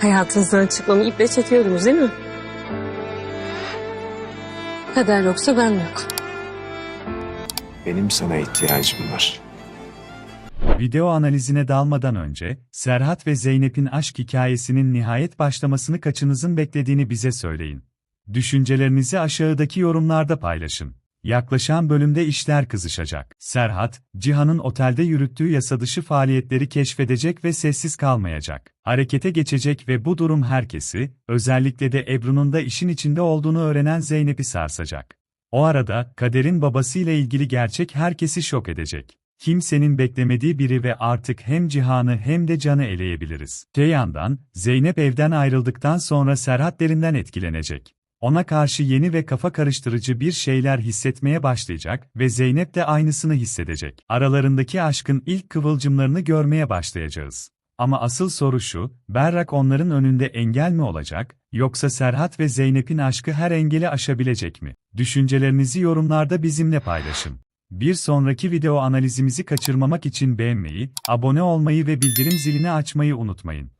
Hayatınızdan çıkmamı iple çekiyordunuz değil mi? Kader yoksa ben yok. Benim sana ihtiyacım var. Video analizine dalmadan önce, Serhat ve Zeynep'in aşk hikayesinin nihayet başlamasını kaçınızın beklediğini bize söyleyin. Düşüncelerinizi aşağıdaki yorumlarda paylaşın. Yaklaşan bölümde işler kızışacak. Serhat, Cihan'ın otelde yürüttüğü yasadışı faaliyetleri keşfedecek ve sessiz kalmayacak. Harekete geçecek ve bu durum herkesi, özellikle de Ebru'nun da işin içinde olduğunu öğrenen Zeynep'i sarsacak. O arada, Kader'in babasıyla ilgili gerçek herkesi şok edecek. Kimsenin beklemediği biri ve artık hem Cihan'ı hem de Can'ı eleyebiliriz. Te yandan, Zeynep evden ayrıldıktan sonra Serhat derinden etkilenecek. Ona karşı yeni ve kafa karıştırıcı bir şeyler hissetmeye başlayacak ve Zeynep de aynısını hissedecek. Aralarındaki aşkın ilk kıvılcımlarını görmeye başlayacağız. Ama asıl soru şu, Berrak onların önünde engel mi olacak, yoksa Serhat ve Zeynep'in aşkı her engeli aşabilecek mi? Düşüncelerinizi yorumlarda bizimle paylaşın. Bir sonraki video analizimizi kaçırmamak için beğenmeyi, abone olmayı ve bildirim zilini açmayı unutmayın.